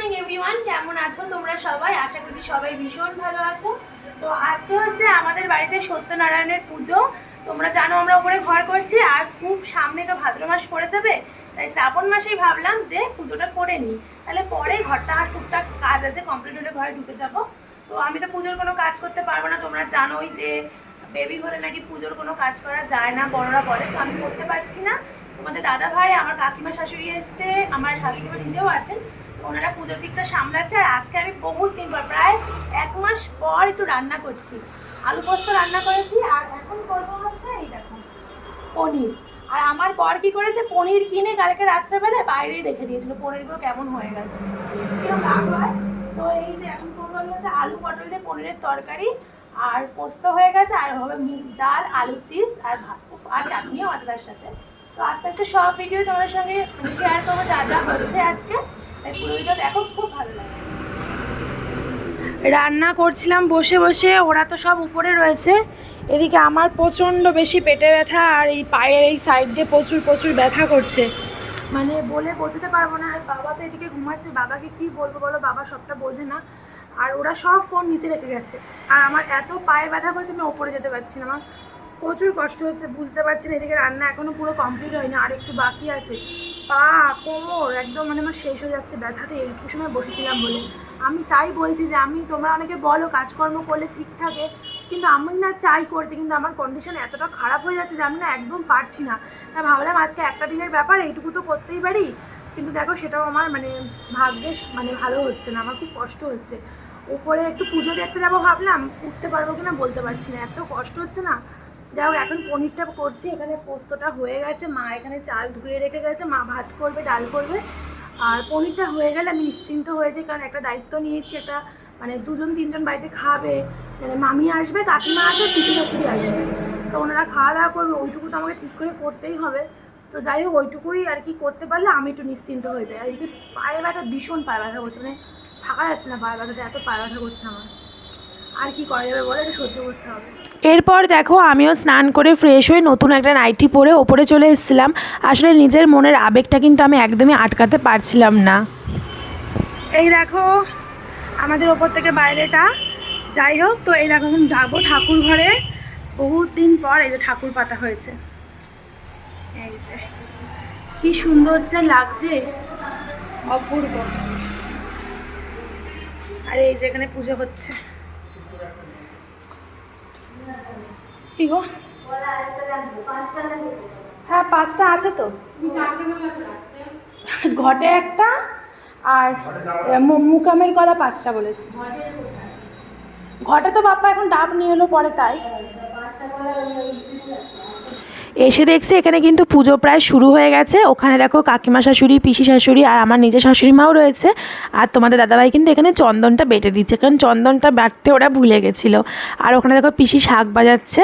Morning everyone কেমন আছো তোমরা সবাই? আশা করি সবাই ভীষণ ভালো আছো। তো আজকে হচ্ছে আমাদের বাড়িতে সত্যনারায়ণের পুজো। তোমরা জানো আমরা উপরে ঘর করছি, আর খুব সামনে তো ভাদ্র মাস পড়ে যাবে। তাই শ্রাবণ মাসেই ভাবলাম যে পুজোটা করে নিই। তাহলে পরে ঘরটা আর টুকটাক কাজ আছে কমপ্লিট হলে ঘরে ঢুকে যাব। তো আমি তো পুজোর কোনো কাজ করতে পারব না, তোমরা জানোই যে বেবি হলে নাকি পুজোর কোনো কাজ করা যায় না, বড়রা বলে তো আমি করতে পারছি না। তোমাদের দাদা ভাই আমার কাকিমা শাশুড়ি এসছে, আমার শাশুড়ি মা নিজেও আছেন। ওনারা পুজোর দিকটা সামলাচ্ছে আর আজকে আমি বহুত দিন পর, প্রায় এক মাস পর একটু রান্না করছি। আলু পোস্ত রান্না করেছি আর এখন করব হচ্ছে এই দেখো, পনির। আর আমার পর কি করেছে? পনির কিনে কালকে রাত্রেবেলায় বাইরেই রেখে দিয়েছিল। পনিরগুলো কেমন হয়ে গেছে। কীরকম রাগ হয়? তো এই যে এখন করব আমি হচ্ছে আলু পটল দিয়ে পনিরের তরকারি আর পোস্ত হয়ে গেছে আর হবে মুগ ডাল, আলু চিপস আর ভাত। আর চাটনিও আছে তার সাথে। তো আস্তে আস্তে সব ভিডিও তোমাদের সঙ্গে শেয়ার করব যা যা হচ্ছে আজকে। খুব ভালো লাগে। রান্না করছিলাম, বসে বসে ওরা তো সব উপরে রয়েছে। এদিকে আমার প্রচণ্ড বেশি পেটে ব্যথা আর এই পায়ের এই সাইড দিয়ে প্রচুর প্রচুর ব্যথা করছে। মানে বলে বোঝাতে পারব না, আর বাবা তো এদিকে ঘুমাচ্ছে, বাবাকে কি বলব বলো, বাবা সবটা বোঝে না। আর ওরা সব ফোন নিচে রেখে গেছে। আর আমার এত পায়ে ব্যথা করছে, আমি ওপরে যেতে পারছি না আমার প্রচুর কষ্ট হচ্ছে, বুঝতে পারছি না, এদিকে রান্না এখনও পুরো কমপ্লিট হয়নি, আর একটু বাকি আছে। পা কোমর একদম মানে আমার শেষ হয়ে যাচ্ছে, ব্যথাতে একটু সময় বসেছিলাম বলে। আমি তাই বলছি যে আমি, তোমরা অনেকে বলো কাজকর্ম করলে ঠিক থাকে, কিন্তু আমি না চাই করতে, কিন্তু আমার কন্ডিশন এতটা খারাপ হয়ে যাচ্ছে যে আমি না একদম পারছি না। তাই ভাবলাম আজকে একটা দিনের ব্যাপার, এইটুকু তো করতেই পারি, কিন্তু দেখো সেটাও আমার মানে ভাগ্যে মানে ভালো হচ্ছে না, আমার খুব কষ্ট হচ্ছে। উপরে একটু পুজো দেখতে যাব ভাবলাম, উঠতে পারব কিনা বলতে পারছি না, এত কষ্ট হচ্ছে না। যাই হোক এখন পনিরটা করছি, এখানে পোস্তটা হয়ে গেছে, মা এখানে চাল ধুয়ে রেখে গেছে, মা ভাত করবে, ডাল করবে। আর পনিরটা হয়ে গেলে আমি নিশ্চিন্ত হয়ে যাই, কারণ একটা দায়িত্ব নিয়েছি, একটা মানে দুজন, তিনজন বাড়িতে খাবে মানে মামি আসবে, কাকিমা আসবে পিসি শাশুড়ি আসবে। তো ওনারা খাওয়া দাওয়া করবে, ওইটুকু তো আমাকে ঠিক করে করতেই হবে। তো যাই হোক, ওইটুকুই আর কি করতে পারলে আমি একটু নিশ্চিন্ত হয়ে যাই। আর এদিকে পায়ে ব্যথা ভীষণ, পায়ে ব্যথা করছে মানে থাকা যাচ্ছে না, পায়ে ব্যথাটা এত পায়ে ব্যথা করছে আমার। আর কি করা যাবে বলে? এটা সহ্য করতে হবে। এরপর দেখো আমিও স্নান করে ফ্রেশ হয়ে নতুন একটা নাইটি পরে ওপরে চলে এসেছিলাম। আসলে নিজের মনের আবেগটা কিন্তু আমি একদমই আটকাতে পারছিলাম না। এই দেখো আমাদের ওপর থেকে বাইরেটা। যাই হোক তো এই দেখো এখন যাব ঠাকুর ঘরে। বহুত দিন পর এই যে ঠাকুর পাতা হয়েছে। এই যে কি সুন্দর যে লাগছে। অপূর্ব। আর এই যে এখানে পুজো হচ্ছে। হ্যাঁ পাঁচটা আছে তো। ঘটে একটা আর মুকামের কলা পাঁচটা বলেছি। ঘটে তো বাপ্পা এখন ডাব নিয়ে এলো পরে তাই। এসে দেখছি এখানে কিন্তু পুজো প্রায় শুরু হয়ে গেছে। ওখানে দেখো কাকিমা শাশুড়ি, পিসি শাশুড়ি আর আমার নিজের শাশুড়ি মাও রয়েছে। আর তোমাদের দাদাভাই কিন্তু এখানে চন্দনটা বেটে দিচ্ছে, কারণ চন্দনটা বাটতে ওরা ভুলে গেছিল। আর ওখানে দেখো পিসি শাক বাজাচ্ছে।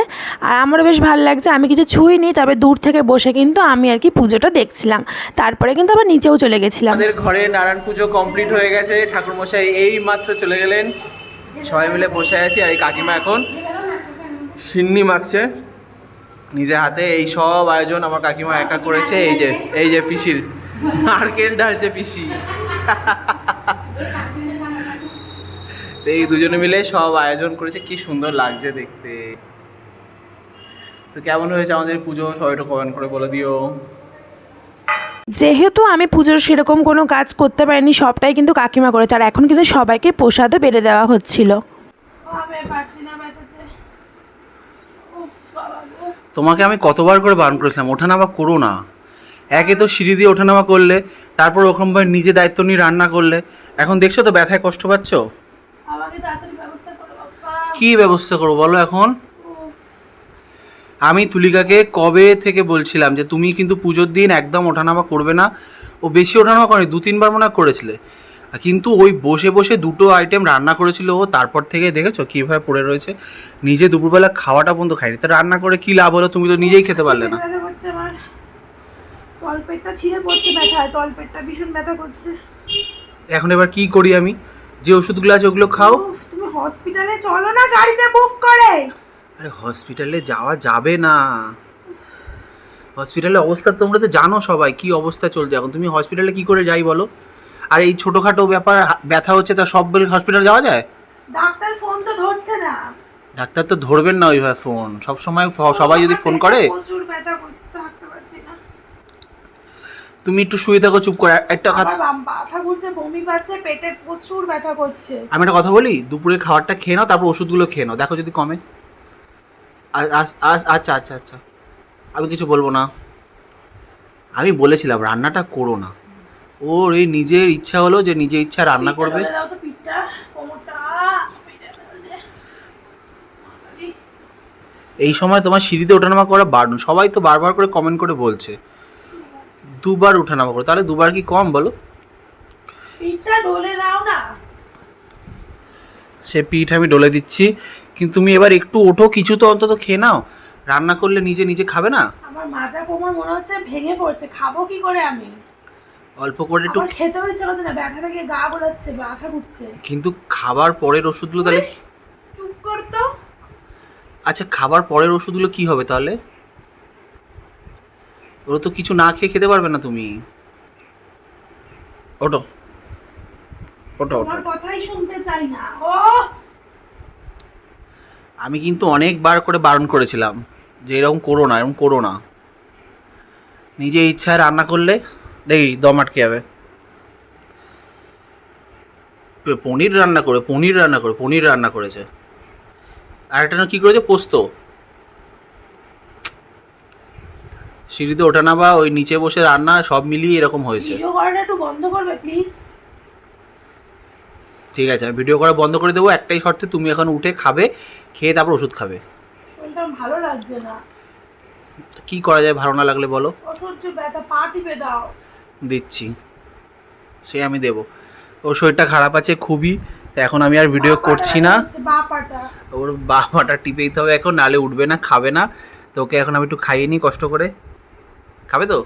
আর আমারও বেশ ভালো লাগছে, আমি কিছু ছুঁইনি, তবে দূর থেকে বসে কিন্তু আমি আর কি পুজোটা দেখছিলাম। তারপরে কিন্তু আবার নিচেও চলে গেছিলাম। আমাদের ঘরে নারায়ণ পুজো কমপ্লিট হয়ে গেছে, ঠাকুরমশাই এই মাত্র চলে গেলেন। সবাই মিলে বসে আছি, আর এই কাকিমা এখন সিন্নি মাখছে। নিজে হাতে এই সব আয়োজন আমার কাকিমা একা করেছে এই যে এই যে পিসির। নারকেল ঢালছে পিসি? তো এই দুজনে মিলে সব আয়োজন করেছে কি সুন্দর লাগছে দেখতে। তো কেমন হয়েছে আমাদের পুজো? সবাই একটু কমেন্ট করে বলে দিও। যেহেতু আমি পুজোর সেরকম কোনো কাজ করতে পারিনি সবটাই কিন্তু কাকিমা করেছে আর এখন কিন্তু সবাইকে প্রসাদও বেড়ে দেওয়া হচ্ছিল আমি পারছি না ব্যথাতে উফ, বাবা গো। তোমাকে আমি কতবার করে বারণ করেছিলাম ওঠানামা করো না। একে তো সিঁড়ি দিয়ে ওঠানামা করলে তারপর ওরকমভাবে নিজে দায়িত্ব নিয়ে রান্না করলে এখন দেখছ তো ব্যথায় কষ্ট পাচ্ছ? করো কি ব্যবস্থা করব বলো এখন? আমি তুলিকাকে কবে থেকে বলছিলাম যে তুমি কিন্তু পুজোর দিন একদম ওঠানামা করবে না? ও বেশি ওঠানামা করেনি দু তিনবার মনে করেছিলে। কিন্তু ওই বসে বসে দুটো আইটেম রান্না করেছিল ও তারপর থেকে দেখেছ কীভাবে পড়ে রয়েছে? নিজে দুপুরবেলা খাওয়াটা পর্যন্ত খায়নি। তা রান্না করে কী লাভ হলো? তুমি তো নিজেই খেতে পারলে না। ব্যথা করছে আমার তলপেটটা ছিঁড়ে পড়ছে ব্যথায় তলপেটটা ভীষণ ব্যথা করছে। এখন এবার কি করি আমি? যে ওষুধগুলো আছে ওগুলো খাও। তুমি হসপিটালে চলো না গাড়িটা বুক করে। আরে হসপিটালে যাওয়া যাবে না। হসপিটালের অবস্থা তোমরা তো জানো সবাই কি অবস্থা চলছে এখন? তুমি হসপিটালে কি করে যাই বলো? আর এই ছোটোখাটো ব্যাপার ব্যথা হচ্ছে তা সব হসপিটাল যাওয়া যায়? ডাক্তার ফোন তো ধরছে না। ডাক্তার তো ধরবেন না ওইভাবে ফোন সব সময় সবাই যদি ফোন করে তুমি একটু শুয়ে থাকো চুপ করে। একটা কথা মাথা ঘুরছে বমি পাচ্ছে পেটে প্রচুর ব্যথা করছে। আমি একটা কথা বলি দুপুরের খাবারটা খেয়ে নাও তারপর ওষুধগুলো খেয়ে নাও। দেখো যদি কমে। আচ্ছা আচ্ছা আচ্ছা। আমি কিছু বলব না। আমি বলেছিলাম রান্নাটা করো না। ওর এই নিজের ইচ্ছা হলো যে নিজের ইচ্ছা রান্না করবে। এই সময় তোমার সিঁড়িতে ওঠানামা করা বারণ সবাই তো বারবার করে কমেন্ট করে বলছে। দুবার ওঠানামা করো। তাহলে দুবার কি কম বলো? সে পিঠ আমি ডলে দিচ্ছি। কিন্তু তুমি এবার একটু ওঠো কিছু তো অন্তত খেয়ে নাও। রান্না করলে নিজে নিজে খাবে না? আমার মাজা কোমর মনে হচ্ছে ভেঙে পড়ছে। খাব কি করে আমি? অল্প করে একটু ইচ্ছে করছে না ব্যথা থেকে গা গোলাচ্ছে ব্যথা ঘুরছে। কিন্তু খাবার পরের ওষুধগুলো তাহলে চুপ কর তো। আচ্ছা খাবার পরের ওষুধগুলো কি হবে তাহলে? ওরা তো কিছু না খেয়ে খেতে পারবে না তুমি। ওটো ওটো ওটো কথাই শুনতে চাই না। ও! আমি কিন্তু অনেকবার করে বারণ করেছিলাম যে এরকম করো না এরকম করো না। নিজে ইচ্ছায় রান্না করলে দেখি দম আটকে যাবে। পনির রান্না করে পনির রান্না করে পনির রান্না করেছে। আর একটা না কী করেছে? পোস্ত। সিঁড়িতে ওঠা না বা ওই নিচে বসে রান্না সব মিলিয়ে এরকম হয়েছে। ভিডিও করাটা একটু বন্ধ করবে প্লিজ। ঠিক আছে আমি ভিডিও করা বন্ধ করে দেবো। একটাই শর্তে তুমি এখন উঠে খাবে খেয়ে তারপর ওষুধ খাবে। ভালো লাগছে না। কি করা যায় ভালো না লাগলে বলো। অসহ্য ব্যথা পা টিপে দাও। দিচ্ছি। সে আমি দেব। ওর শরীরটা খারাপ আছে খুবই তো এখন আমি আর ভিডিও করছি না। ওর বা পাটা টিপে দিতে হবে এখন নালে উঠবে না খাবে না। তো ওকে এখন আমি একটু খাইয়ে নিই কষ্ট করে। খাবে তো?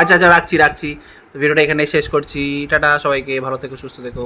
আচ্ছা আচ্ছা রাখছি রাখছি। তো ভিডিওটা এখানে শেষ করছি। টাটা সবাইকে ভালো থেকো সুস্থ থেকো।